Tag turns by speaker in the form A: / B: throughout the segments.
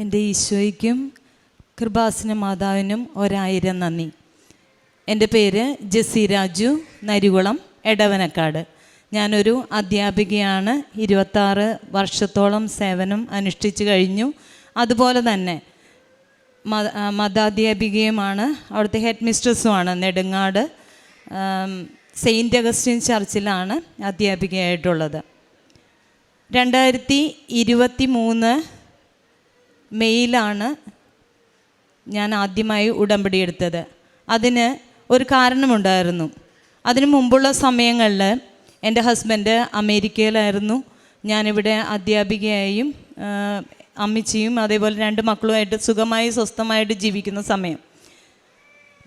A: എന്റെ ഈശോയ്ക്കും കൃപാസന മാതാവിനും ഒരായിരം നന്ദി. എന്റെ പേര് ജെസി രാജു നരികുളം എടവനക്കാട്. ഞാനൊരു അധ്യാപികയാണ് ഇരുപത്താറ് വർഷത്തോളം സേവനം അനുഷ്ഠിച്ചു കഴിഞ്ഞു. അതുപോലെ തന്നെ മതാധ്യാപികയുമാണ് അവിടുത്തെ ഹെഡ് മിസ്ട്രസ്സുമാണ് നെടുങ്ങാട് സെയിന്റ് അഗസ്റ്റിൻ ചർച്ചിലാണ് അധ്യാപികയായിട്ടുള്ളത്. രണ്ടായിരത്തി ഇരുപത്തി മൂന്ന് മെയ്യിലാണ് ഞാൻ ആദ്യമായി ഉടമ്പടി എടുത്തത്. അതിന് ഒരു കാരണമുണ്ടായിരുന്നു. അതിനു മുമ്പുള്ള സമയങ്ങളിൽ എന്റെ ഹസ്ബൻഡ് അമേരിക്കയിലായിരുന്നു. ഞാനിവിടെ അധ്യാപികയായും അമ്മച്ചിയും അതേപോലെ രണ്ട് മക്കളുമായിട്ട് സുഖമായി സ്വസ്ഥമായിട്ട് ജീവിക്കുന്ന സമയം.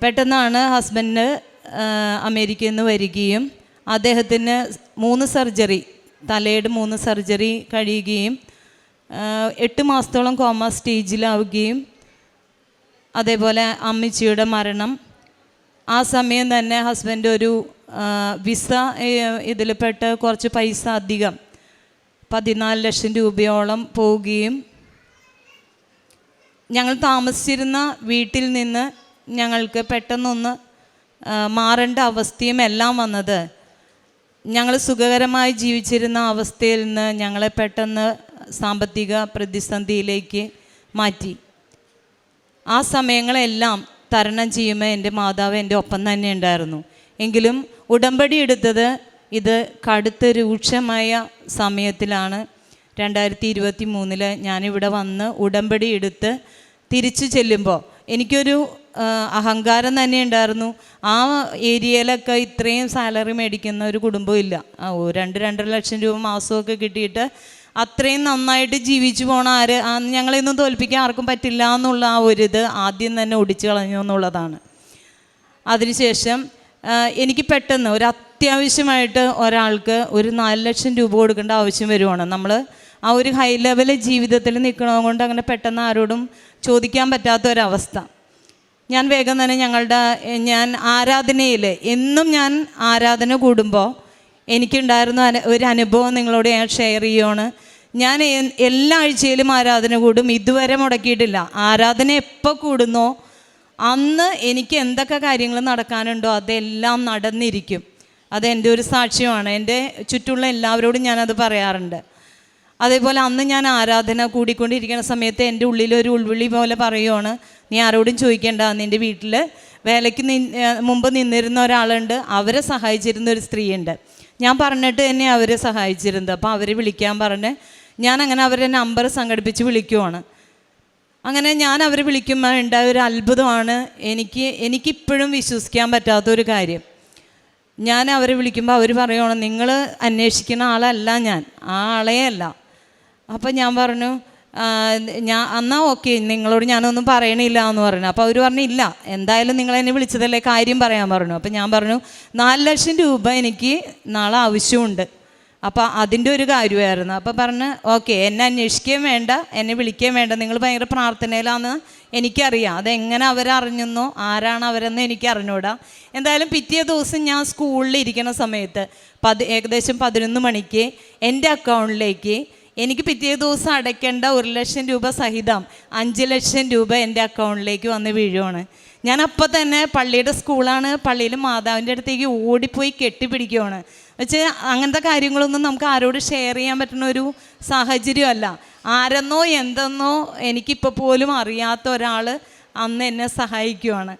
A: പെട്ടെന്നാണ് ഹസ്ബൻഡ് അമേരിക്കയിൽ നിന്ന് വരികയും അദ്ദേഹത്തിന് മൂന്ന് സർജറി തലയുടെ മൂന്ന് സർജറി കഴിയുകയും എട്ട് മാസത്തോളം കോമ സ്റ്റേജിലാവുകയും അതേപോലെ അമ്മച്ചിയുടെ മരണം. ആ സമയം തന്നെ ഹസ്ബൻഡ് ഒരു വിസ ഇതിൽ പെട്ട് കുറച്ച് പൈസ അധികം. പതിനാല് ലക്ഷം രൂപയോളം പോവുകയും ഞങ്ങൾ താമസിച്ചിരുന്ന വീട്ടിൽ നിന്ന് ഞങ്ങൾക്ക് പെട്ടെന്നൊന്ന് മാറേണ്ട അവസ്ഥയും എല്ലാം വന്നത്. ഞങ്ങൾ സുഖകരമായി ജീവിച്ചിരുന്ന അവസ്ഥയിൽ നിന്ന് ഞങ്ങളെ പെട്ടെന്ന് സാമ്പത്തിക പ്രതിസന്ധിയിലേക്ക് മാറ്റി. ആ സമയങ്ങളെല്ലാം തരണം ചെയ്യുമ്പോൾ എന്റെ മാതാവ് എന്റെ ഒപ്പം തന്നെ ഉണ്ടായിരുന്നു. എങ്കിലും ഉടമ്പടി എടുത്തത് ഇത് കടുത്ത രൂക്ഷമായ സമയത്തിലാണ്. രണ്ടായിരത്തി ഇരുപത്തി മൂന്നിൽ ഞാനിവിടെ വന്ന് ഉടമ്പടി എടുത്ത് തിരിച്ചു ചെല്ലുമ്പോൾ എനിക്കൊരു അഹങ്കാരം തന്നെ ഉണ്ടായിരുന്നു. ആ ഏരിയയിലൊക്കെ ഇത്രയും സാലറി മേടിക്കുന്ന ഒരു കുടുംബം ഇല്ല. രണ്ട് രണ്ടര ലക്ഷം രൂപ മാസമൊക്കെ കിട്ടിയിട്ട് അത്രയും നന്നായിട്ട് ജീവിച്ചു പോണ ആര്? ഞങ്ങളെയൊന്നും തോൽപ്പിക്കാൻ ആർക്കും പറ്റില്ല എന്നുള്ള ആ ഒരു ഇത് ആദ്യം തന്നെ ഒടിച്ചു കളഞ്ഞു എന്നുള്ളതാണ്. അതിനുശേഷം എനിക്ക് പെട്ടെന്ന് ഒരു അത്യാവശ്യമായിട്ട് ഒരാൾക്ക് ഒരു നാല് ലക്ഷം രൂപ കൊടുക്കേണ്ട ആവശ്യം വരുവാണ്. നമ്മൾ ആ ഒരു ഹൈ ലെവൽ ജീവിതത്തിൽ നിൽക്കണത് കൊണ്ട് അങ്ങനെ പെട്ടെന്ന് ആരോടും ചോദിക്കാൻ പറ്റാത്ത ഒരവസ്ഥ. ഞാൻ വേഗം തന്നെ ഞങ്ങളുടെ ഞാൻ ആരാധനയിൽ എന്നും ഞാൻ ആരാധന കൂടുമ്പോൾ എനിക്കുണ്ടായിരുന്ന ഒരു അനുഭവം നിങ്ങളോട് ഞാൻ ഷെയർ ചെയ്യുവാണ്. ഞാൻ എല്ലാ ആഴ്ചയിലും ആരാധന കൂടും. ഇതുവരെ മുടക്കിയിട്ടില്ല. ആരാധന എപ്പോൾ കൂടുന്നോ അന്ന് എനിക്ക് എന്തൊക്കെ കാര്യങ്ങൾ നടക്കാനുണ്ടോ അതെല്ലാം നടന്നിരിക്കും. അതെന്റെ ഒരു സാക്ഷ്യമാണ്. എന്റെ ചുറ്റുമുള്ള എല്ലാവരോടും ഞാനത് പറയാറുണ്ട്. അതേപോലെ അന്ന് ഞാൻ ആരാധന കൂടിക്കൊണ്ടിരിക്കുന്ന സമയത്ത് എന്റെ ഉള്ളിലൊരു ഉൾവിളി പോലെ പറയുവാണ് നീ ആരോടും ചോദിക്കേണ്ട. നിന്റെ വീട്ടിൽ വേലയ്ക്ക് നി മുമ്പ് നിന്നിരുന്ന ഒരാളുണ്ട്. അവരെ സഹായിച്ചിരുന്ന ഒരു സ്ത്രീയുണ്ട്. ഞാൻ പറഞ്ഞിട്ട് തന്നെ അവരെ സഹായിച്ചിരുന്നത്. അപ്പോൾ അവരെ വിളിക്കാൻ പറഞ്ഞ് ഞാൻ അങ്ങനെ അവരെ നമ്പർ സംഘടിപ്പിച്ച് വിളിക്കുവാണ്. അങ്ങനെ ഞാൻ അവരെ വിളിക്കുമ്പോൾ ഉണ്ടായ ഒരു അത്ഭുതമാണ് എനിക്ക് എനിക്കിപ്പോഴും വിശ്വസിക്കാൻ പറ്റാത്തൊരു കാര്യം. ഞാൻ അവരെ വിളിക്കുമ്പോൾ അവർ പറയുവാണ് നിങ്ങൾ അന്വേഷിക്കുന്ന ആളല്ല ഞാൻ ആ ആളേ അല്ല. അപ്പം ഞാൻ പറഞ്ഞു ഞാൻ എന്നാ ഓക്കെ നിങ്ങളോട് ഞാനൊന്നും പറയണില്ല എന്ന് പറഞ്ഞു. അപ്പോൾ അവർ പറഞ്ഞു ഇല്ല എന്തായാലും നിങ്ങൾ എന്നെ വിളിച്ചതല്ലേ കാര്യം പറയാൻ പറഞ്ഞു. അപ്പം ഞാൻ പറഞ്ഞു നാല് ലക്ഷം രൂപ എനിക്ക് നാളെ ആവശ്യമുണ്ട്. അപ്പോൾ അതിന്റെ ഒരു കാര്യമായിരുന്നു. അപ്പോൾ പറഞ്ഞ് ഓക്കെ എന്നെ അന്വേഷിക്കുകയും വേണ്ട എന്നെ വിളിക്കുകയും വേണ്ട നിങ്ങൾ ഭയങ്കര പ്രാർത്ഥനയിലാന്ന് എനിക്കറിയാം. അതെങ്ങനെ അവരറിഞ്ഞെന്നോ ആരാണ് അവരെന്ന് എനിക്ക് അറിഞ്ഞൂടാ എന്തായാലും പിറ്റേ ദിവസം ഞാൻ സ്കൂളിൽ ഇരിക്കുന്ന സമയത്ത് പതി ഏകദേശം പതിനൊന്ന് മണിക്ക് എന്റെ അക്കൗണ്ടിലേക്ക് എനിക്ക് പിറ്റേ ദിവസം അടയ്ക്കേണ്ട ഒരു ലക്ഷം രൂപ സഹിതം അഞ്ച് ലക്ഷം രൂപ എന്റെ അക്കൗണ്ടിലേക്ക് വന്ന് വീഴുവാണ്. ഞാൻ അപ്പോൾ തന്നെ പള്ളിയുടെ സ്കൂളാണ്. പള്ളിയിൽ മാതാവിന്റെ അടുത്തേക്ക് ഓടിപ്പോയി കെട്ടിപ്പിടിക്കുകയാണ്. വെച്ച് അങ്ങനത്തെ കാര്യങ്ങളൊന്നും നമുക്ക് ആരോട് ഷെയർ ചെയ്യാൻ പറ്റുന്ന ഒരു സാഹചര്യമല്ല. ആരെന്നോ എന്തെന്നോ എനിക്കിപ്പോൾ പോലും അറിയാത്ത ഒരാൾ അന്ന് എന്നെ സഹായിക്കുവാണ്.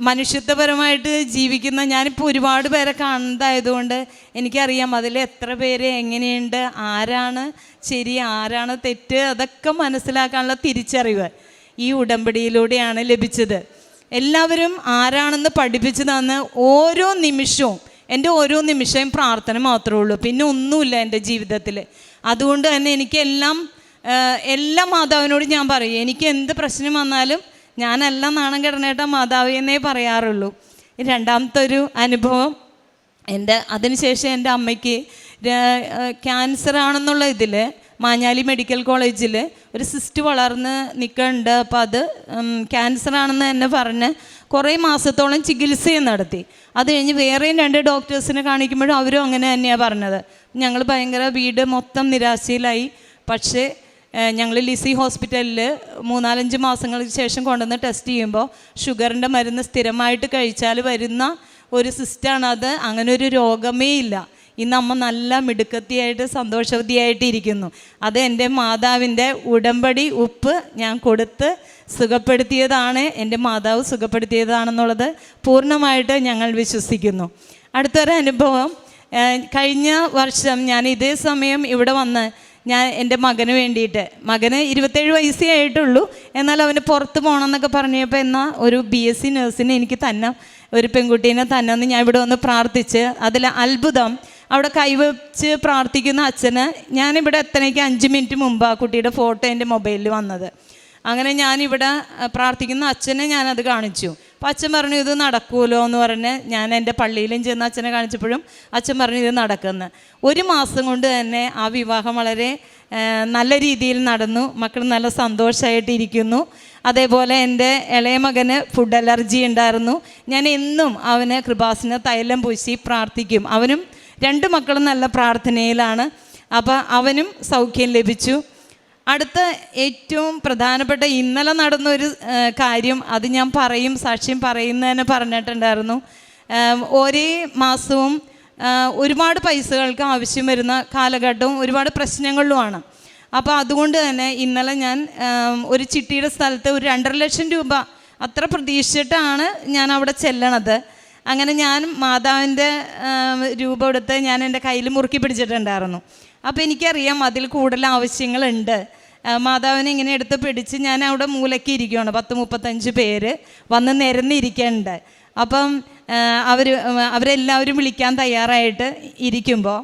A: മനുഷ്യത്വപരമായിട്ട് ജീവിക്കുന്ന ഞാനിപ്പോൾ ഒരുപാട് പേരെ കാണുന്നതായതുകൊണ്ട് എനിക്കറിയാം അതിൽ എത്ര പേര് എങ്ങനെയുണ്ട് ആരാണ് ശരി ആരാണ് തെറ്റ് അതൊക്കെ മനസ്സിലാക്കാനുള്ള തിരിച്ചറിവ്. ഈ ഉടമ്പടിയിലൂടെയാണ് ലഭിച്ചത്. എല്ലാവരും ആരാണെന്ന് പഠിപ്പിച്ചു തന്ന് ഓരോ നിമിഷവും എന്റെ ഓരോ നിമിഷവും പ്രാർത്ഥന മാത്രമേ ഉള്ളൂ. പിന്നെ ഒന്നുമില്ല എന്റെ ജീവിതത്തിൽ. അതുകൊണ്ട് തന്നെ എനിക്കെല്ലാം എല്ലാ മാതാവിനോടും ഞാൻ പറയും എനിക്ക് എന്ത് പ്രശ്നം വന്നാലും ഞാനല്ല നാണം കിടന്നേട്ട മാതാവ് എന്നേ പറയാറുള്ളൂ. രണ്ടാമത്തെ ഒരു അനുഭവം എന്റെ അതിനുശേഷം എന്റെ അമ്മയ്ക്ക് ക്യാൻസർ ആണെന്നുള്ള ഇതിൽ മാഞ്ഞാലി മെഡിക്കൽ കോളേജിൽ ഒരു സിസ്റ്റ് വളർന്ന് നിൽക്കുന്നുണ്ട് അപ്പോൾ അത് ക്യാൻസർ ആണെന്ന് തന്നെ പറഞ്ഞ് കുറേ മാസത്തോളം ചികിത്സയും നടത്തി. അത് കഴിഞ്ഞ് വേറെയും രണ്ട് ഡോക്ടേഴ്സിനെ കാണിക്കുമ്പോഴും അവരും അങ്ങനെ തന്നെയാണ് പറഞ്ഞത്. ഞങ്ങൾ ഭയങ്കര വീട് മൊത്തം നിരാശയിലായി. പക്ഷേ ഞങ്ങൾ ലിസി ഹോസ്പിറ്റലിൽ മൂന്നാലഞ്ച് മാസങ്ങൾക്ക് ശേഷം കൊണ്ടുവന്ന് ടെസ്റ്റ് ചെയ്യുമ്പോൾ ഷുഗറിന്റെ മരുന്ന് സ്ഥിരമായിട്ട് കഴിച്ചാൽ വരുന്ന ഒരു സിസ്റ്റാണ് അത് അങ്ങനെ ഒരു രോഗമേ ഇല്ല. ഇന്ന് അമ്മ നല്ല മിടുക്കത്തിയായിട്ട് സന്തോഷവതിയായിട്ട് ഇരിക്കുന്നു അത് എന്റെ മാതാവിന്റെ ഉടമ്പടി ഉപ്പ് ഞാൻ കൊടുത്ത് സുഖപ്പെടുത്തിയതാണ്. എന്റെ മാതാവ് സുഖപ്പെടുത്തിയതാണെന്നുള്ളത് പൂർണമായിട്ട് ഞങ്ങൾ വിശ്വസിക്കുന്നു. അടുത്തൊരു അനുഭവം കഴിഞ്ഞ വർഷം ഞാൻ ഇതേ സമയം ഇവിടെ വന്ന് ഞാൻ എന്റെ മകന് വേണ്ടിയിട്ട് മകന് ഇരുപത്തേഴ് വയസ്സേ ആയിട്ടുള്ളൂ. എന്നാൽ അവന് പുറത്ത് പോകണം എന്നൊക്കെ പറഞ്ഞപ്പോൾ എന്നാൽ ഒരു ബി എസ് സി നഴ്സിനെ എനിക്ക് തന്നെ ഒരു പെൺകുട്ടീനെ തന്നെ ഞാൻ ഇവിടെ വന്ന് പ്രാർത്ഥിച്ച് അതിൽ അത്ഭുതം അവിടെ കൈവച്ച് പ്രാർത്ഥിക്കുന്ന അച്ഛന് ഞാനിവിടെ എത്തണേക്ക് അഞ്ച് മിനിറ്റ് മുമ്പ് ആ കുട്ടിയുടെ ഫോട്ടോ എന്റെ മൊബൈലിൽ വന്നത്. അങ്ങനെ ഞാനിവിടെ പ്രാർത്ഥിക്കുന്ന അച്ഛനെ ഞാനത് കാണിച്ചു. അപ്പം അച്ഛൻ പറഞ്ഞു ഇത് നടക്കുമല്ലോ എന്ന് പറഞ്ഞ് ഞാൻ എന്റെ പള്ളിയിലും ചെന്ന് അച്ഛനെ കാണിച്ചപ്പോഴും അച്ഛൻ പറഞ്ഞു ഇത് നടക്കുന്നു ഒരു മാസം കൊണ്ട് തന്നെ ആ വിവാഹം വളരെ നല്ല രീതിയിൽ നടന്നു. മക്കൾ നല്ല സന്തോഷമായിട്ട് ഇരിക്കുന്നു. അതേപോലെ എന്റെ ഇളയ മകന് ഫുഡ് അലർജി ഉണ്ടായിരുന്നു. ഞാൻ എന്നും അവന് കൃപാസിന് തൈലം പൂശി പ്രാർത്ഥിക്കും. അവനും രണ്ട് മക്കളും നല്ല പ്രാർത്ഥനയിലാണ്. അപ്പോൾ അവനും സൗഖ്യം ലഭിച്ചു. അടുത്ത ഏറ്റവും പ്രധാനപ്പെട്ട ഇന്നലെ നടന്ന ഒരു കാര്യം അത് ഞാൻ പറയും സാക്ഷ്യം പറയുന്നതിന് പറഞ്ഞിട്ടുണ്ടായിരുന്നു. ഒരേ മാസവും ഒരുപാട് പൈസകൾക്ക് ആവശ്യം വരുന്ന കാലഘട്ടവും ഒരുപാട് പ്രശ്നങ്ങളിലുമാണ് അപ്പോൾ അതുകൊണ്ട് തന്നെ ഇന്നലെ ഞാൻ ഒരു ചിട്ടിയുടെ സ്ഥലത്ത് ഒരു രണ്ടര ലക്ഷം രൂപ അത്ര പ്രതീക്ഷിച്ചിട്ടാണ് ഞാൻ അവിടെ ചെല്ലണത്. അങ്ങനെ ഞാൻ മാതാവിന്റെ രൂപം എടുത്ത് ഞാൻ എന്റെ കയ്യിൽ മുറുക്കി പിടിച്ചിട്ടുണ്ടായിരുന്നു. അപ്പോൾ എനിക്കറിയാം അതിൽ കൂടുതൽ ആവശ്യങ്ങളുണ്ട്. മാതാവിനെ ഇങ്ങനെ എടുത്ത് പിടിച്ച് ഞാൻ അവിടെ മൂലയ്ക്ക് ഇരിക്കുകയാണ് പത്ത് മുപ്പത്തഞ്ച് പേര് വന്ന് നിരന്നിരിക്കുന്നുണ്ട്. അപ്പം അവർ അവരെല്ലാവരും വിളിക്കാൻ തയ്യാറായിട്ട് ഇരിക്കുമ്പോൾ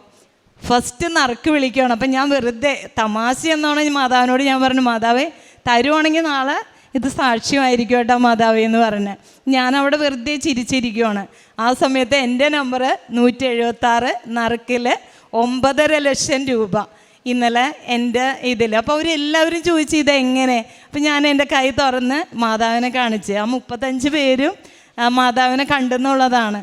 A: ഫസ്റ്റ് നറുക്ക് വിളിക്കുകയാണ് അപ്പം ഞാൻ വെറുതെ തമാശ എന്നാണ് മാതാവിനോട് ഞാൻ പറഞ്ഞു മാതാവേ തരുവാണെങ്കിൽ നാളെ ഇത് സാക്ഷ്യമായിരിക്കും കേട്ടോ മാതാവേ എന്ന് പറഞ്ഞ്. ഞാൻ അവിടെ വെറുതെ ചിരിച്ചിരിക്കുകയാണ് ആ സമയത്ത് എന്റെ നമ്പർ നൂറ്റി എഴുപത്താറ് നറുക്കിൽ ഒമ്പതര ലക്ഷം രൂപ ഇന്നലെ എന്റെ ഇതിൽ. അപ്പോൾ അവരെല്ലാവരും ചോദിച്ചു എങ്ങനെ? അപ്പം ഞാൻ എന്റെ കൈ തുറന്ന് മാതാവിനെ കാണിച്ച്. ആ മുപ്പത്തഞ്ച് പേരും മാതാവിനെ കണ്ടെന്നുള്ളതാണ്.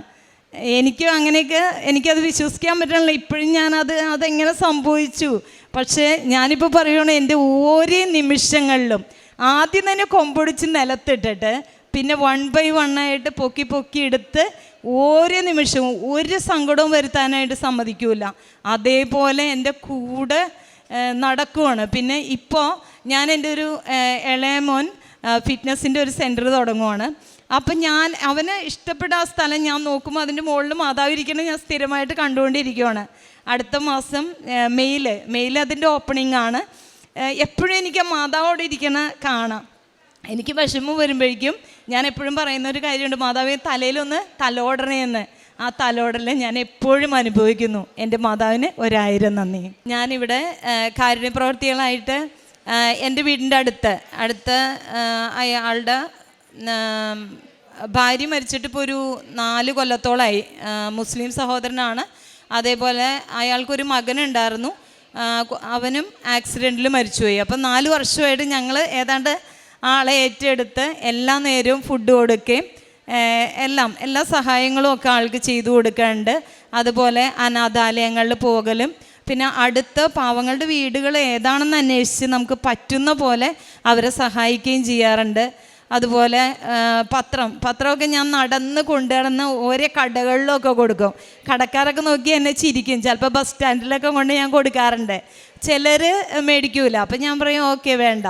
A: എനിക്കും അങ്ങനെയൊക്കെ എനിക്കത് വിശ്വസിക്കാൻ പറ്റണില്ല. ഇപ്പോഴും ഞാനത് അതെങ്ങനെ സംഭവിച്ചു? പക്ഷേ ഞാനിപ്പോൾ പറയുകയാണ് എന്റെ ഓരോ നിമിഷങ്ങളിലും ആദ്യം തന്നെ കൊമ്പൊടിച്ച് നിലത്തിട്ടിട്ട് പിന്നെ വൺ ബൈ വൺ ആയിട്ട് പൊക്കി പൊക്കി എടുത്ത് ഓരോ നിമിഷവും ഒരു സങ്കടവും വരുത്താനായിട്ട് സമ്മതിക്കൂല. അതേപോലെ എന്റെ കൂടെ നടക്കുവാണ്. പിന്നെ ഇപ്പോൾ ഞാൻ എന്റെ ഒരു ഏഹ്, ഇളയ ഫിറ്റ്നസിന്റെ ഒരു സെന്റർ തുടങ്ങുവാണ്. അപ്പം ഞാൻ അവന് ഇഷ്ടപ്പെട്ട ആ സ്ഥലം ഞാൻ നോക്കുമ്പോൾ അതിന്റെ മുകളിൽ മാതാവ് ഇരിക്കുന്നത് ഞാൻ സ്ഥിരമായിട്ട് കണ്ടുകൊണ്ടിരിക്കുവാണ്. അടുത്ത മാസം മെയിൽ മെയിൽ അതിന്റെ ഓപ്പണിംഗ് ആണ്. എപ്പോഴും എനിക്ക് മാതാവോടെ ഇരിക്കണ കാണാം. എനിക്ക് വിഷമം വരുമ്പോഴേക്കും ഞാൻ എപ്പോഴും പറയുന്ന ഒരു കാര്യമുണ്ട് മാതാവെ തലയിലൊന്ന് തലോടണേ എന്ന്. ആ തലോടൽ ഞാൻ എപ്പോഴും അനുഭവിക്കുന്നു. എന്റെ മാതാവിന് ഒരായിരം നന്ദി. ഞാനിവിടെ കാരുണ്യപ്രവർത്തികളായിട്ട് എന്റെ വീടിന്റെ അടുത്ത് അടുത്ത അയാളുടെ ഭാര്യ മരിച്ചിട്ട് ഇപ്പോൾ ഒരു നാല് കൊല്ലത്തോളമായി മുസ്ലിം സഹോദരനാണ്. അതേപോലെ അയാൾക്കൊരു മകനുണ്ടായിരുന്നു. അവനും ആക്സിഡന്റിൽ മരിച്ചുപോയി. അപ്പം നാല് വർഷമായിട്ട് ഞങ്ങൾ ഏതാണ്ട് ആളെ ഏറ്റെടുത്ത് എല്ലാ നേരവും ഫുഡ് കൊടുക്കുകയും എല്ലാം എല്ലാ സഹായങ്ങളും ഒക്കെ ആൾക്ക് ചെയ്തു കൊടുക്കാറുണ്ട്. അതുപോലെ അനാഥാലയങ്ങളിൽ പോകലും. പിന്നെ അടുത്ത പാവങ്ങളുടെ വീടുകൾ ഏതാണെന്ന് അന്വേഷിച്ച് നമുക്ക് പറ്റുന്ന പോലെ അവരെ സഹായിക്കുകയും ചെയ്യാറുണ്ട്. അതുപോലെ പത്രം. പത്രമൊക്കെ ഞാൻ നടന്ന് കൊണ്ടുനടന്ന് ഓരോ കടകളിലൊക്കെ കൊടുക്കും. കടക്കാരൊക്കെ നോക്കി എന്നെ ചിരിക്കും. ചിലപ്പോൾ ബസ് സ്റ്റാൻഡിലൊക്കെ കൊണ്ട് ഞാൻ കൊടുക്കാറുണ്ട്. ചിലർ മേടിക്കൂല. അപ്പം ഞാൻ പറയും ഓക്കെ വേണ്ട.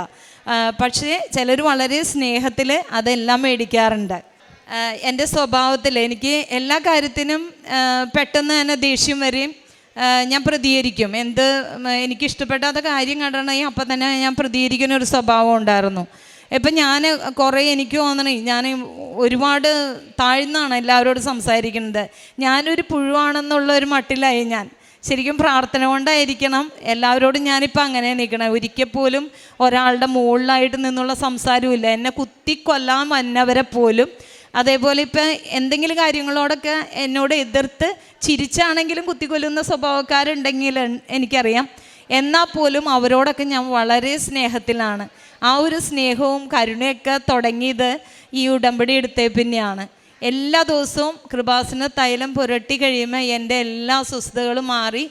A: പക്ഷേ ചിലർ വളരെ സ്നേഹത്തിൽ അതെല്ലാം മേടിക്കാറുണ്ട്. എന്റെ സ്വഭാവത്തിൽ എനിക്ക് എല്ലാ കാര്യത്തിനും പെട്ടെന്ന് തന്നെ ദേഷ്യം വരെയും ഞാൻ പ്രതികരിക്കും. എന്ത് എനിക്കിഷ്ടപ്പെട്ടാത്ത കാര്യം കണ്ടണമെങ്കിൽ അപ്പം തന്നെ ഞാൻ പ്രതികരിക്കുന്ന ഒരു സ്വഭാവം ഉണ്ടായിരുന്നു. ഇപ്പം ഞാൻ കുറേ എനിക്ക് തോന്നണേ ഞാൻ ഒരുപാട് താഴ്ന്നാണ് എല്ലാവരോടും സംസാരിക്കുന്നത്. ഞാനൊരു പുഴുവാണെന്നുള്ള ഒരു മട്ടിലായി ഞാൻ. ശരിക്കും പ്രാർത്ഥന കൊണ്ടായിരിക്കണം എല്ലാവരോടും ഞാനിപ്പോൾ അങ്ങനെ നിൽക്കണം. ഒരിക്കൽ പോലും ഒരാളുടെ മുകളിലായിട്ട് നിന്നുള്ള സംസാരമില്ല എന്നെ കുത്തി കുത്തിക്കൊല്ലാൻ വന്നവരെ പോലും. അതേപോലെ ഇപ്പം എന്തെങ്കിലും കാര്യങ്ങളോടൊക്കെ എന്നോട് എതിർത്ത് ചിരിച്ചാണെങ്കിലും കുത്തിക്കൊല്ലുന്ന സ്വഭാവക്കാരുണ്ടെങ്കിൽ എനിക്കറിയാം. എന്നാൽ പോലും അവരോടൊക്കെ ഞാൻ വളരെ സ്നേഹത്തിലാണ്. ആ ഒരു സ്നേഹവും കരുണയൊക്കെ തുടങ്ങിയത് ഈ ഉടമ്പടി എടുത്തേ പിന്നെയാണ്. എല്ലാ ദിവസവും കൃപാസന തൈലം പുരട്ടി കഴിയുമ്പോൾ എന്റെ എല്ലാ അസ്വസ്ഥതകളും മാറി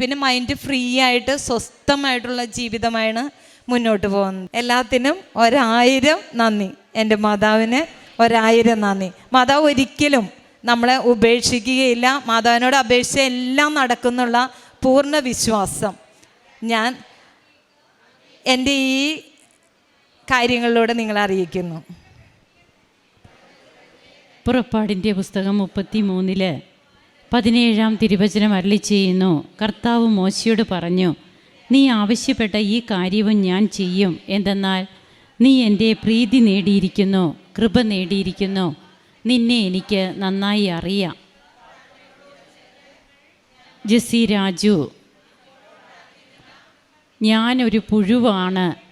A: പിന്നെ മൈൻഡ് ഫ്രീ ആയിട്ട് സ്വസ്ഥമായിട്ടുള്ള ജീവിതമാണ് മുന്നോട്ട് പോകുന്നത്. എല്ലാത്തിനും ഒരായിരം നന്ദി. എന്റെ മാതാവിന് ഒരായിരം നന്ദി. മാതാവ് ഒരിക്കലും നമ്മളെ ഉപേക്ഷിക്കുകയില്ല. മാതാവിനോട് അപേക്ഷിച്ച് എല്ലാം നടക്കുന്നുള്ള പൂർണ വിശ്വാസം. ഞാൻ എന്റെ ഈ കാര്യങ്ങളിലൂടെ നിങ്ങൾ അറിയിക്കുന്നു.
B: പുറപ്പാടിന്റെ പുസ്തകം മുപ്പത്തി മൂന്നിൽ പതിനേഴാം തിരുവചനം അരളി ചെയ്യുന്നു. കർത്താവ് മോശയോട് പറഞ്ഞു നീ ആവശ്യപ്പെട്ട ഈ കാര്യവും ഞാൻ ചെയ്യും. എന്തെന്നാൽ നീ എന്റെ പ്രീതി നേടിയിരിക്കുന്നു കൃപ നേടിയിരിക്കുന്നു. നിന്നെ എനിക്ക് നന്നായി അറിയാം. ജസി രാജു ഞാനൊരു പുഴുവാണ്.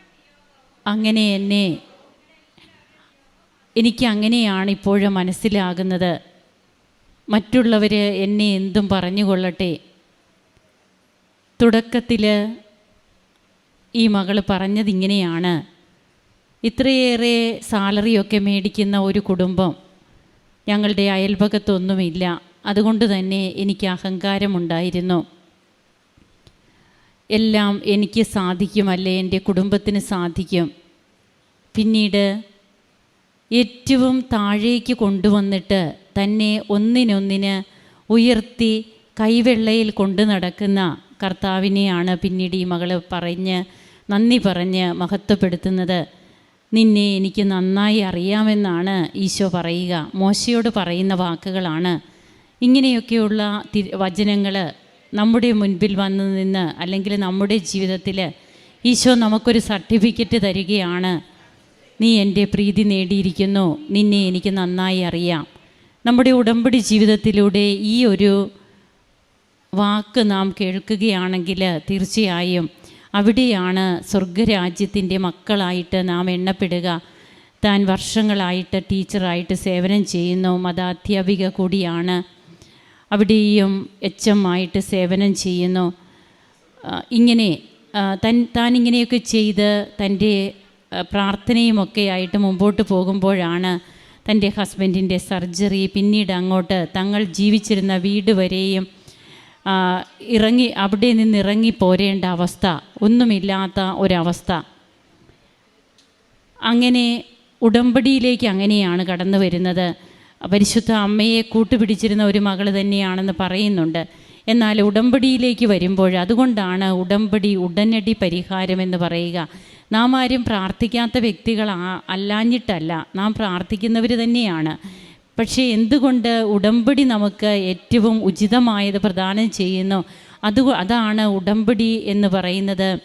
B: അങ്ങനെ എന്നെ. എനിക്ക് അങ്ങനെയാണ് ഇപ്പോഴും മനസ്സിലാകുന്നത്. മറ്റുള്ളവർ എന്നെ എന്തും പറഞ്ഞുകൊള്ളട്ടെ. തുടക്കത്തിൽ ഈ മകൾ പറഞ്ഞതിങ്ങനെയാണ് ഇത്രയേറെ സാലറിയൊക്കെ മേടിക്കുന്ന ഒരു കുടുംബം ഞങ്ങളുടെ അയൽപക്കത്തൊന്നുമില്ല. അതുകൊണ്ട് തന്നെ എനിക്ക് അഹങ്കാരമുണ്ടായിരുന്നു. എല്ലാം എനിക്ക് സാധിക്കും സാധിക്കുമല്ലേ എന്റെ കുടുംബത്തിന് സാധിക്കും. പിന്നീട് ഏറ്റവും താഴേക്ക് കൊണ്ടുവന്നിട്ട് തന്നെ ഒന്നിനൊന്നിന് ഉയർത്തി കൈവെള്ളയിൽ കൊണ്ടു നടക്കുന്ന കർത്താവിനെയാണ് പിന്നീട് ഈ മകൾ പറഞ്ഞ് നന്ദി പറഞ്ഞ് മഹത്വപ്പെടുത്തുന്നത്. നിന്നെ എനിക്ക് നന്നായി അറിയാമെന്നാണ് ഈശോ പറയുക. മോശയോട് പറയുന്ന വാക്കുകളാണ്. ഇങ്ങനെയൊക്കെയുള്ള വചനങ്ങൾ നമ്മുടെ മുൻപിൽ വന്നു നിന്ന് അല്ലെങ്കിൽ നമ്മുടെ ജീവിതത്തിൽ ഈശോ നമുക്കൊരു സർട്ടിഫിക്കറ്റ് തരികയാണ്. നീ എന്റെ പ്രീതി നേടിയിരിക്കുന്നു. നിന്നെ എനിക്ക് നന്നായി അറിയാം. നമ്മുടെ ഉടമ്പടി ജീവിതത്തിലൂടെ ഈ ഒരു വാക്ക് നാം കേൾക്കുകയാണെങ്കിൽ തീർച്ചയായും അവിടെയാണ് സ്വർഗരാജ്യത്തിന്റെ മക്കളായിട്ട് നാം എണ്ണപ്പെടുക. താൻ വർഷങ്ങളായിട്ട് ടീച്ചറായിട്ട് സേവനം ചെയ്യുന്നു. മതാധ്യാപിക കൂടിയാണ്. അവിടെയും എച്ച് എം ആയിട്ട് സേവനം ചെയ്യുന്നു. ഇങ്ങനെ തൻ താൻ ഇങ്ങനെയൊക്കെ ചെയ്ത് തന്റെ പ്രാർത്ഥനയുമൊക്കെ ആയിട്ട് മുമ്പോട്ട് പോകുമ്പോഴാണ് തന്റെ ഹസ്ബൻഡിന്റെ സർജറി പിന്നീട് അങ്ങോട്ട് തങ്ങൾ ജീവിച്ചിരുന്ന വീട് വരെയും ഇറങ്ങി അവിടെ നിന്ന് ഇറങ്ങി പോരേണ്ട അവസ്ഥ ഒന്നുമില്ലാത്ത ഒരവസ്ഥ. അങ്ങനെ ഉടമ്പടിയിലേക്ക് അങ്ങനെയാണ് കടന്നു വരുന്നത്. പരിശുദ്ധ അമ്മയെ കൂട്ടുപിടിച്ചിരുന്ന ഒരു മകൾ തന്നെയാണെന്ന് പറയുന്നുണ്ട്. എന്നാൽ ഉടമ്പടിയിലേക്ക് വരുമ്പോൾ അതുകൊണ്ടാണ് ഉടമ്പടി ഉടനടി പരിഹാരം എന്ന് പറയുക. നാം ആരും പ്രാർത്ഥിക്കാത്ത വ്യക്തികൾ അല്ലാഞ്ഞിട്ടല്ല. നാം പ്രാർത്ഥിക്കുന്നവർ തന്നെയാണ്. പക്ഷേ എന്തുകൊണ്ട് ഉടമ്പടി നമുക്ക് ഏറ്റവും ഉചിതമായത് പ്രദാനം ചെയ്യുന്നു? അത് അതാണ് ഉടമ്പടി എന്ന് പറയുന്നത്.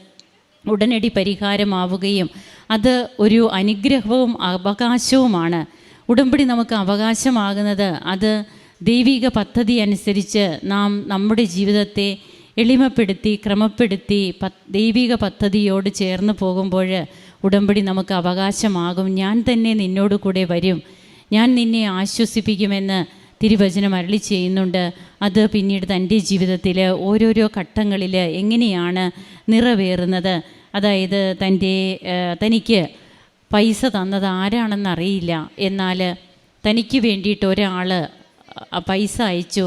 B: ഉടനടി പരിഹാരമാവുകയും അത് ഒരു അനുഗ്രഹവും അവകാശവുമാണ്. ഉടമ്പടി നമുക്ക് അവകാശമാകുന്നത് അത് ദൈവിക പദ്ധതി അനുസരിച്ച് നാം നമ്മുടെ ജീവിതത്തെ എളിമപ്പെടുത്തി ക്രമപ്പെടുത്തി ദൈവിക പദ്ധതിയോട് ചേർന്ന് പോകുമ്പോൾ ഉടമ്പടി നമുക്ക് അവകാശമാകും. ഞാൻ തന്നെ നിന്നോട് കൂടെ വരും. ഞാൻ നിന്നെ ആശ്വസിപ്പിക്കുമെന്ന് തിരുവചനം അരളി ചെയ്യുന്നുണ്ട്. അത് പിന്നീട് തന്റെ ജീവിതത്തിൽ ഓരോരോ ഘട്ടങ്ങളിൽ എങ്ങനെയാണ് നിറവേറുന്നത്? അതായത് തന്റെ തനിക്ക് പൈസ തന്നത് ആരാണെന്നറിയില്ല. എന്നാൽ തനിക്ക് വേണ്ടിയിട്ട് ഒരാൾ പൈസ അയച്ചു.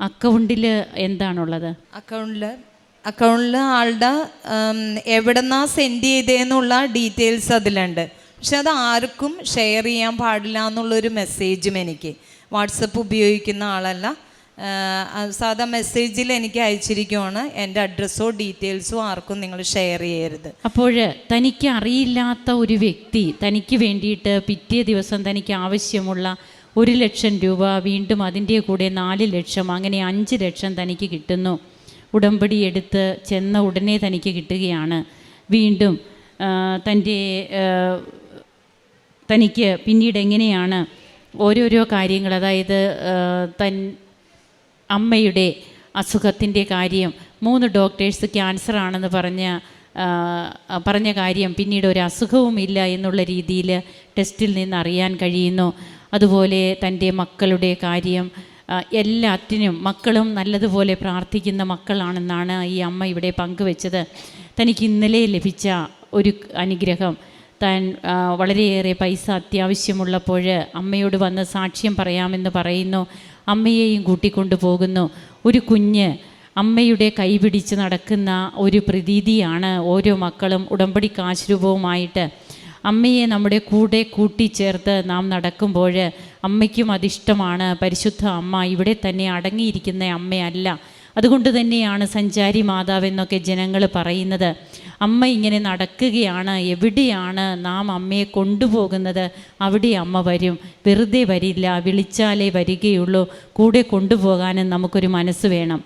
B: അക്കൗണ്ടിൽ എന്താണുള്ളത്?
A: അക്കൗണ്ടിൽ അക്കൗണ്ടിൽ ആളുടെ എവിടെന്നാ സെൻഡ് ചെയ്തതെന്നുള്ള ഡീറ്റെയിൽസ് അതിലുണ്ട്. പക്ഷെ അത് ആർക്കും ഷെയർ ചെയ്യാൻ പാടില്ല എന്നുള്ളൊരു മെസ്സേജും എനിക്ക്. വാട്സപ്പ് ഉപയോഗിക്കുന്ന ആളല്ല. സാധാ മെസ്സേജിൽ എനിക്ക് അയച്ചിരിക്കുവാണ്. എന്റെ അഡ്രസ്സോ ഡീറ്റെയിൽസോ ആർക്കും നിങ്ങൾ ഷെയർ ചെയ്യരുത്.
B: അപ്പോൾ തനിക്ക് അറിയില്ലാത്ത ഒരു വ്യക്തി തനിക്ക് വേണ്ടിയിട്ട് പിറ്റേ ദിവസം തനിക്ക് ആവശ്യമുള്ള ഒരു ലക്ഷം രൂപ വീണ്ടും അതിന്റെ കൂടെ നാല് ലക്ഷം അങ്ങനെ അഞ്ച് ലക്ഷം തനിക്ക് കിട്ടുന്നു. ഉടമ്പടി എടുത്ത് ചെന്ന ഉടനെ തനിക്ക് കിട്ടുകയാണ്. വീണ്ടും തന്റെ തനിക്ക് പിന്നീട് എങ്ങനെയാണ് ഓരോരോ കാര്യങ്ങൾ അതായത് തൻ അമ്മയുടെ അസുഖത്തിന്റെ കാര്യം മൂന്ന് ഡോക്ടേഴ്സ് ക്യാൻസർ ആണെന്ന് പറഞ്ഞ പറഞ്ഞ കാര്യം പിന്നീട് ഒരു അസുഖവും ഇല്ല എന്നുള്ള രീതിയിൽ ടെസ്റ്റിൽ നിന്ന് അറിയാൻ കഴിയുന്നു. അതുപോലെ തന്റെ മക്കളുടെ കാര്യം എല്ലാറ്റിനും മക്കളും നല്ലതുപോലെ പ്രാർത്ഥിക്കുന്ന മക്കളാണെന്നാണ് ഈ അമ്മ ഇവിടെ പങ്കുവെച്ചത്. തനിക്ക് ഇന്നലെ ലഭിച്ച ഒരു അനുഗ്രഹം. താൻ വളരെയേറെ പൈസ അത്യാവശ്യമുള്ളപ്പോൾ അമ്മയോട് വന്ന് സാക്ഷ്യം പറയാമെന്ന് പറയുന്നു. അമ്മയെയും കൂട്ടിക്കൊണ്ടു പോകുന്നു ഒരു കുഞ്ഞ് അമ്മയുടെ കൈപിടിച്ച് നടക്കുന്ന ഒരു പ്രതീതിയാണ് ഓരോ മക്കളും ഉടമ്പടി കാശ്രൂപവുമായിട്ട്. അമ്മയെ നമ്മുടെ കൂടെ കൂട്ടിച്ചേർത്ത് നാം നടക്കുമ്പോൾ അമ്മയ്ക്കും അതിഷ്ടമാണ്. പരിശുദ്ധ അമ്മ ഇവിടെ തന്നെ അടങ്ങിയിരിക്കുന്ന അമ്മയല്ല. അതുകൊണ്ട് തന്നെയാണ് സഞ്ചാരി മാതാവെന്നൊക്കെ ജനങ്ങൾ പറയുന്നത്. അമ്മ ഇങ്ങനെ നടക്കുകയാണ് എവിടെയാണ് നാം അമ്മയെ കൊണ്ടുപോകുന്നത്? അവിടെ അമ്മ വരും. വെറുതെ വരില്ല വിളിച്ചാലേ വരികയുള്ളൂ. കൂടെ കൊണ്ടുപോകാനും നമുക്കൊരു മനസ്സ് വേണം.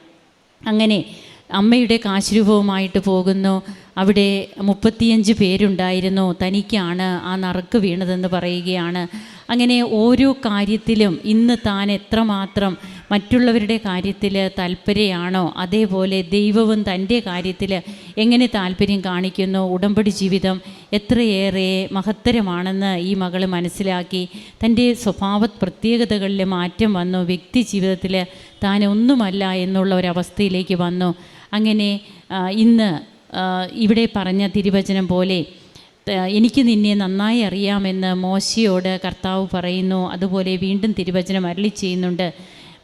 B: അങ്ങനെ അമ്മയുടെ കാശുരൂപവുമായിട്ട് പോകുന്നു. അവിടെ മുപ്പത്തിയഞ്ച് പേരുണ്ടായിരുന്നു. തനിക്കാണ് ആ നറുക്ക് വീണതെന്ന് പറയുകയാണ്. അങ്ങനെ ഓരോ കാര്യത്തിലും ഇന്ന് താൻ എത്രമാത്രം മറ്റുള്ളവരുടെ കാര്യത്തിൽ താല്പര്യമാണോ? അതേപോലെ ദൈവവും തന്റെ കാര്യത്തിൽ എങ്ങനെ താല്പര്യം കാണിക്കുന്നു? ഉടമ്പടി ജീവിതം എത്രയേറെ മഹത്തരമാണെന്ന് ഈ മകൾ മനസ്സിലാക്കി. തന്റെ സ്വഭാവ പ്രത്യേകതകളിൽ മാറ്റം വന്നു. വ്യക്തി ജീവിതത്തിൽ താൻ ഒന്നുമല്ല എന്നുള്ള ഒരവസ്ഥയിലേക്ക് വന്നു. അങ്ങനെ ഇന്ന് ഇവിടെ പറഞ്ഞ തിരുവചനം പോലെ എനിക്ക് നിന്നെ നന്നായി അറിയാമെന്ന് മോശയോട് കർത്താവ് പറയുന്നു. അതുപോലെ വീണ്ടും തിരുവചനം അരളി ചെയ്യുന്നുണ്ട്.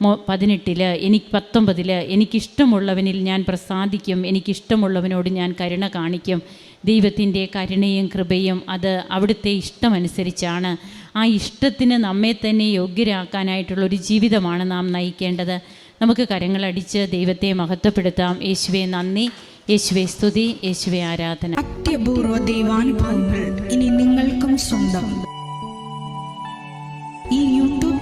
B: മോ പതിനെട്ടിൽ എനിക്ക് പത്തൊമ്പതിൽ എനിക്കിഷ്ടമുള്ളവനിൽ ഞാൻ പ്രസാദിക്കും എനിക്കിഷ്ടമുള്ളവനോട് ഞാൻ കരുണ കാണിക്കും. ദൈവത്തിന്റെ കരുണയും കൃപയും അത് അവിടുത്തെ ഇഷ്ടമനുസരിച്ചാണ്. ആ ഇഷ്ടത്തിന് നമ്മെ തന്നെ യോഗ്യരാക്കാനായിട്ടുള്ള ഒരു ജീവിതമാണ് നാം നയിക്കേണ്ടത്. നമുക്ക് കരങ്ങളടിച്ച് ദൈവത്തെ മഹത്വപ്പെടുത്താം. യേശുവെ നന്ദി. യേശുവെ സ്തുതി. യേശുവെ ആരാധന.
C: അത്യപൂർവ ദൈവാനുഭവങ്ങൾ ഇനി നിങ്ങൾക്കും സ്വന്തം.